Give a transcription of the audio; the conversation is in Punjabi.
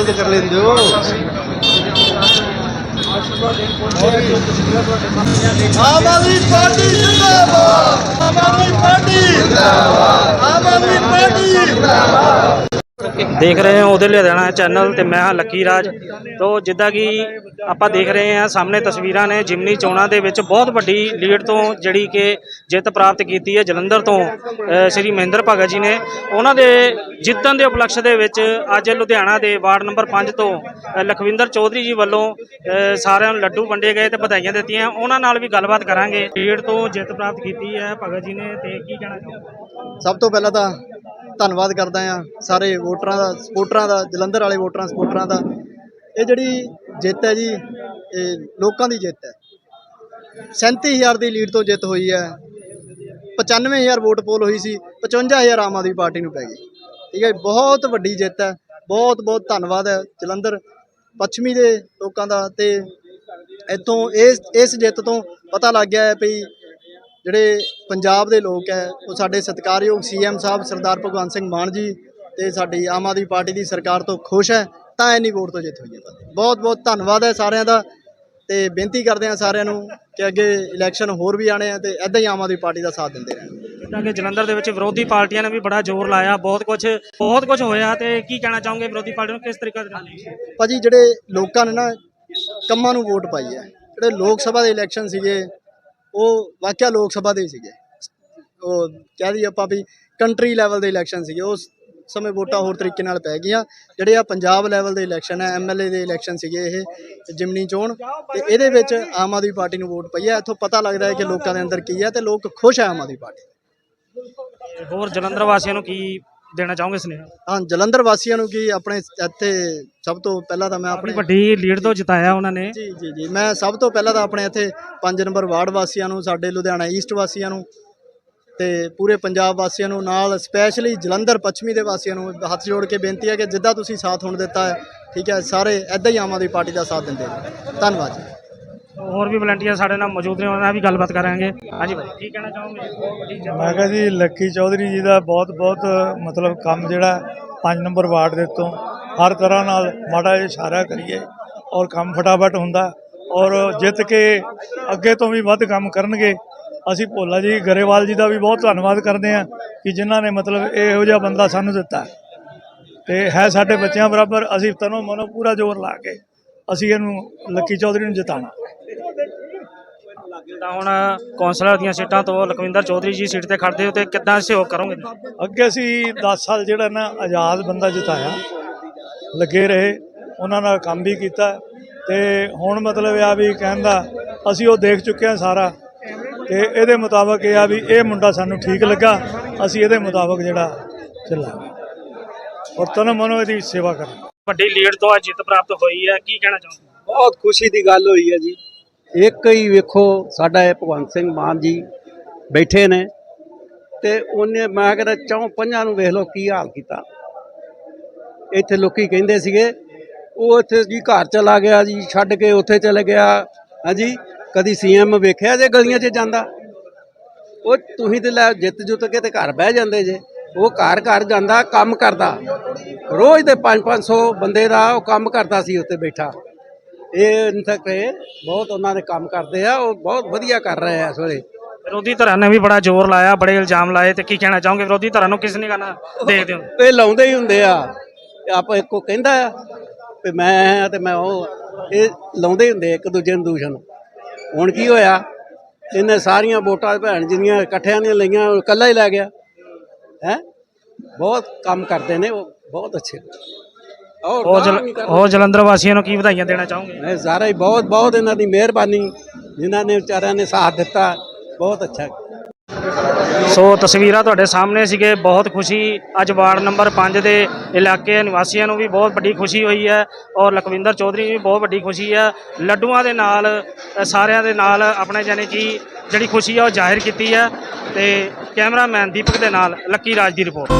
ਭਰਾਵਾ ਤੇ ਕਰ ਲੈਂਦੇ ਹੋ। ਆਮ ਆਦਮੀ ਪਾਰਟੀ ਜਿੰਦਾਬਾਦ। ਆਮ ਆਦਮੀ ਪਾਰਟੀ ਜਿੰਦਾਬਾਦ। ਆਮ ਆਦਮੀ ਪਾਰਟੀ ਜਿੰਦਾਬਾਦ। ਦੇਖ ਰਹੇ ਹੋ, ਉਹਦੇ ਲੁਧਿਆਣਾ ਚੈਨਲ ਤੇ ਮੈਂ ਹਾਂ ਲੱਕੀ ਰਾਜ। ਤੋਂ ਜਿੱਦਾਂ ਕਿ ਆਪਾਂ ਦੇਖ ਰਹੇ ਹਾਂ, ਸਾਹਮਣੇ ਤਸਵੀਰਾਂ ਨੇ ਜਿਮਨੀ ਚੋਣਾਂ ਦੇ ਵਿੱਚ ਬਹੁਤ ਵੱਡੀ ਲੀਡ ਤੋਂ ਜਿਹੜੀ ਕਿ ਜਿੱਤ ਪ੍ਰਾਪਤ ਕੀਤੀ ਹੈ, ਜਲੰਧਰ ਤੋਂ ਸ਼੍ਰੀ ਮਹਿੰਦਰ ਭਗਤ ਜੀ ਨੇ। ਉਹਨਾਂ ਦੇ ਜਿੱਤਣ ਦੇ ਉਪਲਕਸ਼ ਦੇ ਵਿੱਚ ਅੱਜ ਲੁਧਿਆਣਾ ਦੇ ਵਾਰਡ ਨੰਬਰ 5 ਤੋਂ ਲਖਵਿੰਦਰ ਚੌਧਰੀ ਜੀ ਵੱਲੋਂ ਸਾਰਿਆਂ ਨੂੰ ਲੱਡੂ ਵੰਡੇ ਗਏ ਤੇ ਵਧਾਈਆਂ ਦਿੱਤੀਆਂ। ਉਹਨਾਂ ਨਾਲ ਵੀ ਗੱਲਬਾਤ ਕਰਾਂਗੇ। ਲੀਡ ਤੋਂ ਜਿੱਤ ਪ੍ਰਾਪਤ ਕੀਤੀ ਹੈ ਭਗਤ ਜੀ ਨੇ, ਤੇ ਕੀ ਕਹਿਣਾ ਚਾਹੁੰਦੇ ਸਭ ਤੋਂ ਪਹਿਲਾਂ ਤਾਂ ਧੰਨਵਾਦ ਕਰਦਾ ਆ ਸਾਰੇ ਵੋਟਰਾਂ ਦਾ ਸਪੋਰਟਰਾਂ ਦਾ, ਜਲੰਧਰ ਵਾਲੇ ਵੋਟਰਾਂ ਸਪੋਰਟਰਾਂ ਦਾ। ਇਹ ਜਿਹੜੀ ਜਿੱਤ ਹੈ ਜੀ, ਇਹ ਲੋਕਾਂ ਦੀ ਜਿੱਤ ਹੈ। 37000 ਦੀ ਲੀਡ ਤੋਂ ਜਿੱਤ ਹੋਈ ਹੈ। 95000 ਵੋਟ ਪੋਲ ਹੋਈ ਸੀ 55000 ਆਮ ਆਦਮੀ ਪਾਰਟੀ ਨੂੰ ਪੈ ਗਈ। ਠੀਕ ਹੈ ਬਹੁਤ ਵੱਡੀ ਜਿੱਤ ਹੈ। ਬਹੁਤ ਬਹੁਤ ਧੰਨਵਾਦ ਹੈ ਜਲੰਧਰ, ਪੱਛਮੀ ਦੇ ਲੋਕਾਂ ਦਾ। ਤੇ ਇੱਥੋਂ ਇਸ ਇਸ ਜਿੱਤ ਤੋਂ ਪਤਾ ਲੱਗ ਗਿਆ ਹੈ ਵੀ ਜਿਹੜੇ ਪੰਜਾਬ ਦੇ ਲੋਕ ਹੈ ਉਹ ਸਾਡੇ ਸਤਿਕਾਰਯੋਗ ਸੀਐਮ ਸਾਹਿਬ ਸਰਦਾਰ ਭਗਵੰਤ ਸਿੰਘ ਮਾਨ ਜੀ ਤੇ ਸਾਡੀ ਆਮ ਆਦਮੀ ਪਾਰਟੀ ਦੀ ਸਰਕਾਰ ਤੋਂ ਖੁਸ਼ ਹੈ ਤਾਂ ਇੰਨੀ ਵੋਟ ਤੋਂ ਜਿੱਤ ਹੋਈ ਹੈ ਬਹੁਤ ਬਹੁਤ ਧੰਨਵਾਦ ਹੈ ਸਾਰਿਆਂ ਦਾ ਤੇ ਬੇਨਤੀ ਕਰਦੇ ਹਾਂ ਸਾਰਿਆਂ ਨੂੰ ਕਿ ਅੱਗੇ ਇਲੈਕਸ਼ਨ ਹੋਰ ਵੀ ਆਣੇ ਆ ਤੇ ਐਦਾਂ ਹੀ ਆਮ ਆਦਮੀ ਪਾਰਟੀ ਦਾ ਸਾਥ ਦਿੰਦੇ ਰਹਿਣ। ਜਿੱਦਾਂ ਕਿ ਜਲੰਧਰ ਦੇ ਵਿੱਚ ਵਿਰੋਧੀ ਪਾਰਟੀਆਂ ਨੇ ਵੀ ਬੜਾ ਜ਼ੋਰ ਲਾਇਆ ਬਹੁਤ ਕੁਝ ਬਹੁਤ ਕੁਝ ਹੋਇਆ ਤੇ ਕੀ ਕਹਿਣਾ ਚਾਹੋਗੇ ਵਿਰੋਧੀ ਪਾਰਟੀ ਨੂੰ ਕਿਸ ਤਰੀਕੇ ਦੇ ਨਾਲ? ਭਾਜੀ ਜਿਹੜੇ ਲੋਕਾਂ ਨੇ ਨਾ ਕੰਮਾਂ ਨੂੰ ਵੋਟ ਪਾਈ ਹੈ ਜਿਹੜੇ ਲੋਕ ਸਭਾ ਦੇ ਇਲੈਕਸ਼ਨ ਸੀਗੇ ਉਹ ਵਾਕਿਆ ਲੋਕ ਸਭਾ ਦੇ ਹੀ ਸੀਗੇ। ਉਹ ਕਹਿ ਦਈਏ ਆਪਾਂ ਵੀ ਕੰਟਰੀ ਲੈਵਲ ਦੇ ਇਲੈਕਸ਼ਨ ਸੀਗੇ। ਉਸ ਸਮੇਂ ਵੋਟਾਂ ਹੋਰ ਤਰੀਕੇ ਨਾਲ ਪੈ ਗਈਆਂ। ਜਿਹੜੇ ਆ ਪੰਜਾਬ ਲੈਵਲ ਦੇ ਇਲੈਕਸ਼ਨ ਹੈ ਐਮਐਲਏ ਦੇ ਇਲੈਕਸ਼ਨ ਸੀਗੇ ਇਹ, ਜਿਮਨੀ ਚੋਣ। ਤੇ ਇਹਦੇ ਵਿੱਚ ਆਮ ਆਦਮੀ ਪਾਰਟੀ ਨੂੰ ਵੋਟ ਪਈ ਹੈ ਇੱਥੋਂ ਪਤਾ ਲੱਗਦਾ ਹੈ ਕਿ ਲੋਕਾਂ ਦੇ ਅੰਦਰ ਕੀ ਹੈ ਤੇ ਲੋਕ ਖੁਸ਼ ਹੈ ਆਮ ਆਦਮੀ ਪਾਰਟੀ ਤੇ ਹੋਰ ਜਲੰਧਰ ਵਾਸੀਆਂ ਨੂੰ ਕੀ ਦੇਣਾ ਚਾਹੋਗੇ ਸੁਨੇਹਾ? ਹਾਂ ਜਲੰਧਰ ਵਾਸੀਆਂ ਨੂੰ ਕੀ ਆਪਣੇ ਇੱਥੇ ਸਭ ਤੋਂ ਪਹਿਲਾਂ ਤਾਂ ਮੈਂ ਆਪਣੀ ਆਪਣੇ ਵੱਡੀ ਲੀਡ ਤੋਂ ਜਿਤਾਇਆ ਉਹਨਾਂ ਨੇ। ਜੀ ਜੀ ਜੀ। ਮੈਂ ਸਭ ਤੋਂ ਪਹਿਲਾਂ ਤਾਂ ਆਪਣੇ ਇੱਥੇ 5 ਨੰਬਰ ਵਾਰਡ ਵਾਸੀਆਂ ਨੂੰ ਸਾਡੇ ਲੁਧਿਆਣਾ ਈਸਟ ਵਾਸੀਆਂ ਨੂੰ ਤੇ ਪੂਰੇ ਪੰਜਾਬ ਵਾਸੀਆਂ ਨੂੰ ਨਾਲ ਸਪੈਸ਼ਲੀ ਜਲੰਧਰ ਪੱਛਮੀ ਦੇ ਵਾਸੀਆਂ ਨੂੰ ਹੱਥ ਜੋੜ ਕੇ ਬੇਨਤੀ ਹੈ ਕਿ ਜਿੱਦਾਂ ਤੁਸੀਂ ਸਾਥ ਹੁਣ ਦਿੱਤਾ ਹੈ ਠੀਕ ਹੈ ਸਾਰੇ ਐਦਾਂ ਹੀ ਆਮ ਆਦਮੀ ਪਾਰਟੀ ਦਾ ਸਾਥ ਦਿੰਦੇ। ਧੰਨਵਾਦ ਜੀ। ਹੋਰ ਵੀ ਵਲੰਟੀਅਰ ਸਾਡੇ ਨਾਲ ਮੌਜੂਦ ਨੇ, ਉਹਨਾਂ ਨਾਲ ਵੀ ਗੱਲਬਾਤ ਕਰਾਂਗੇ। ਹਾਂਜੀ ਭਾਈ ਕੀ ਕਹਿਣਾ ਚਾਹੋਗੇ? ਬਹੁਤ ਵੱਡੀ ਜਿੱਤ ਮੈਂ ਕਿਹਾ ਜੀ, ਲੱਕੀ ਚੌਧਰੀ ਜੀ ਦਾ ਬਹੁਤ ਬਹੁਤ ਮਤਲਬ ਕੰਮ ਜਿਹੜਾ 5 ਨੰਬਰ ਵਾਰਡ ਦੇ ਤੋਂ ਹਰ ਤਰ੍ਹਾਂ ਨਾਲ ਮਾੜਾ ਜਿਹਾ ਇਸ਼ਾਰਾ ਕਰੀਏ ਔਰ ਕੰਮ ਫਟਾਫਟ ਹੁੰਦਾ ਔਰ ਜਿੱਤ ਕੇ ਅੱਗੇ ਤੋਂ ਵੀ ਵੱਧ ਕੰਮ ਕਰਨਗੇ। ਅਸੀਂ ਭੋਲਾ ਜੀ, ਗਰੇਵਾਲ ਜੀ ਦਾ ਵੀ ਬਹੁਤ ਧੰਨਵਾਦ ਕਰਦੇ ਹਾਂ ਕਿ ਜਿਨ੍ਹਾਂ ਨੇ ਮਤਲਬ ਇਹੋ ਜਿਹਾ ਬੰਦਾ ਸਾਨੂੰ ਦਿੱਤਾ। ਤੇ ਹੈ ਸਾਡੇ ਬੱਚਿਆਂ ਬਰਾਬਰ, ਅਸੀਂ ਤਨੋਂ ਮਨੋਂ ਪੂਰਾ ਜ਼ੋਰ ਲਾ ਕੇ ਅਸੀਂ ਇਹਨੂੰ ਲੱਕੀ ਚੌਧਰੀ ਨੂੰ ਜਿਤਾਣਾ ਤਾਂ ਹੁਣ ਕੌਂਸਲਰ ਦੀਆਂ ਸੀਟਾਂ ਤੋਂ ਲਖਵਿੰਦਰ ਚੌਧਰੀ ਜੀ ਸੀਟ ਤੇ ਖੜਦੇ ਹੋ ਤੇ ਕਿੱਦਾਂ ਸਹਿਯੋਗ ਕਰੋਗੇ? ਅੱਗੇ ਅਸੀਂ 10 ਸਾਲ ਜਿਹੜਾ ਨਾ ਆਜ਼ਾਦ ਬੰਦਾ ਜਿਤਾਇਆ ਲੱਗੇ ਰਹੇ ਉਹਨਾਂ ਨਾਲ ਕੰਮ ਵੀ ਕੀਤਾ ਤੇ ਹੁਣ ਮਤਲਬ ਆ ਵੀ ਕਹਿੰਦਾ ਅਸੀਂ ਉਹ ਦੇਖ ਚੁੱਕੇ ਹਾਂ ਸਾਰਾ ਤੇ ਇਹਦੇ ਮੁਤਾਬਕ ਇਹ ਆ ਵੀ ਇਹ ਮੁੰਡਾ ਸਾਨੂੰ ਠੀਕ ਲੱਗਾ ਅਸੀਂ ਇਹਦੇ ਮੁਤਾਬਕ ਜਿਹੜਾ ਚੱਲਾਂਗੇ। ਔਰ ਤਨ ਮਨੋ ਇਹਦੀ ਸੇਵਾ ਕਰਾਂਗੇ। ਵੱਡੀ ਲੀਡ ਤੋਂ ਅੱਜ ਜਿੱਤ ਪ੍ਰਾਪਤ ਹੋਈ ਹੈ ਕੀ ਕਹਿਣਾ ਚਾਹੋਗੇ? ਬਹੁਤ ਖੁਸ਼ੀ ਦੀ ਗੱਲ ਹੋਈ ਹੈ ਜੀ। ਇੱਕ ਹੀ ਵੇਖੋ, ਸਾਡਾ ਇਹ ਭਗਵੰਤ ਸਿੰਘ ਮਾਨ ਜੀ ਬੈਠੇ ਨੇ ਤੇ ਉਹਨੇ ਮੈਂ ਕਹਿੰਦਾ, ਚੌਂ ਪੰਜਾਂ ਨੂੰ ਵੇਖ ਲਓ ਕੀ ਹਾਲ ਕੀਤਾ। ਇੱਥੇ ਲੋਕੀ ਕਹਿੰਦੇ ਸੀਗੇ, ਉਹ ਇੱਥੇ ਜੀ ਘਰ ਚਲਾ ਗਿਆ ਜੀ, ਛੱਡ ਕੇ ਉੱਥੇ ਚਲੇ ਗਿਆ। ਹਾਂਜੀ, ਕਦੀ ਸੀਐਮ ਵੇਖਿਆ ਜੇ ਗਲੀਆਂ 'ਚ ਜਾਂਦਾ? ਉਹ ਤੁਸੀਂ ਤੇ ਲੈ ਜਿੱਤ ਜੁੱਤ ਕੇ ਤੇ ਘਰ ਬਹਿ ਜਾਂਦੇ ਜੇ। ਉਹ ਘਰ ਘਰ ਜਾਂਦਾ, ਕੰਮ ਕਰਦਾ। ਰੋਜ਼ ਦੇ 5-500 ਬੰਦੇ ਦਾ ਉਹ ਕੰਮ ਕਰਦਾ ਸੀ ਉੱਤੇ ਬੈਠਾ। ਇਹ ਤੱਕ ਬਹੁਤ ਉਹਨਾਂ ਦੇ ਕੰਮ ਕਰਦੇ ਆ ਉਹ ਬਹੁਤ ਵਧੀਆ ਕਰ ਰਹੇ ਆ ਇਸ ਵੇਲੇ। ਵਿਰੋਧੀ ਧਿਰਾਂ ਨੇ ਵੀ ਬੜਾ ਜ਼ੋਰ ਲਾਇਆ ਬੜੇ ਇਲਜ਼ਾਮ ਲਾਏ ਤੇ ਕੀ ਕਹਿਣਾ ਚਾਹੋਗੇ ਵਿਰੋਧੀ ਧਿਰਾਂ ਨੂੰ? ਕਿਸ ਨੇ ਕਰਨਾ ਦੇਖਦੇ ਹੋ? ਇਹ ਲਾਉਂਦੇ ਹੀ ਹੁੰਦੇ ਆ ਤੇ ਆਪਾਂ ਇੱਕੋ ਕਹਿੰਦਾ ਆ ਤੇ ਮੈਂ ਤੇ ਮੈਂ ਉਹ ਇਹ ਲਾਉਂਦੇ ਹੀ ਹੁੰਦੇ ਆ ਇੱਕ ਦੂਜੇ ਨੂੰ ਦੂਸ਼ਣ। ਹੁਣ ਕੀ ਹੋਇਆ ਇਹਨੇ ਸਾਰੀਆਂ ਵੋਟਾਂ ਭੈਣ ਜਿੰਨੀਆਂ ਇਕੱਠਿਆਂ ਦੀਆਂ ਲਈਆਂ ਉਹ ਇਕੱਲਾ ਹੀ ਲੈ ਗਿਆ। ਹੈ? ਬਹੁਤ ਕੰਮ ਕਰਦੇ ਨੇ ਉਹ ਬਹੁਤ ਅੱਛੇ। ਹੋਰ ਜਲ- ਹੋਰ ਜਲੰਧਰ ਵਾਸੀਆਂ ਨੂੰ ਕੀ ਵਧਾਈਆਂ ਦੇਣਾ ਚਾਹੋਗੇ? ਮੈਂ ਸਾਰਾ ਹੀ ਬਹੁਤ ਬਹੁਤ ਇਹਨਾਂ ਦੀ ਮਿਹਰਬਾਨੀ ਜਿਨ੍ਹਾਂ ਨੇ ਵਿਚਾਰਿਆਂ ਨੇ ਸਾਥ ਦਿੱਤਾ। ਬਹੁਤ ਅੱਛਾ। ਸੋ ਤਸਵੀਰਾਂ ਤੁਹਾਡੇ ਸਾਹਮਣੇ ਸੀਗੇ ਬਹੁਤ ਖੁਸ਼ੀ। ਅੱਜ ਵਾਰਡ ਨੰਬਰ 5 ਦੇ ਇਲਾਕੇ ਨਿਵਾਸੀਆਂ ਨੂੰ ਵੀ ਬਹੁਤ ਵੱਡੀ ਖੁਸ਼ੀ ਹੋਈ ਹੈ ਔਰ ਲਖਵਿੰਦਰ ਚੌਧਰੀ ਨੂੰ ਵੀ ਬਹੁਤ ਵੱਡੀ ਖੁਸ਼ੀ ਹੈ। ਲੱਡੂਆਂ ਦੇ ਨਾਲ ਅ, ਸਾਰਿਆਂ ਦੇ ਨਾਲ ਆਪਣੇ ਜਾਨੀ ਕਿ ਜਿਹੜੀ ਖੁਸ਼ੀ ਹੈ ਉਹ ਜ਼ਾਹਿਰ ਕੀਤੀ ਹੈ ਤੇ ਕੈਮਰਾਮੈਨ ਦੀਪਕ ਦੇ ਨਾਲ ਲੱਕੀ ਰਾਜ ਦੀ ਰਿਪੋਰਟ।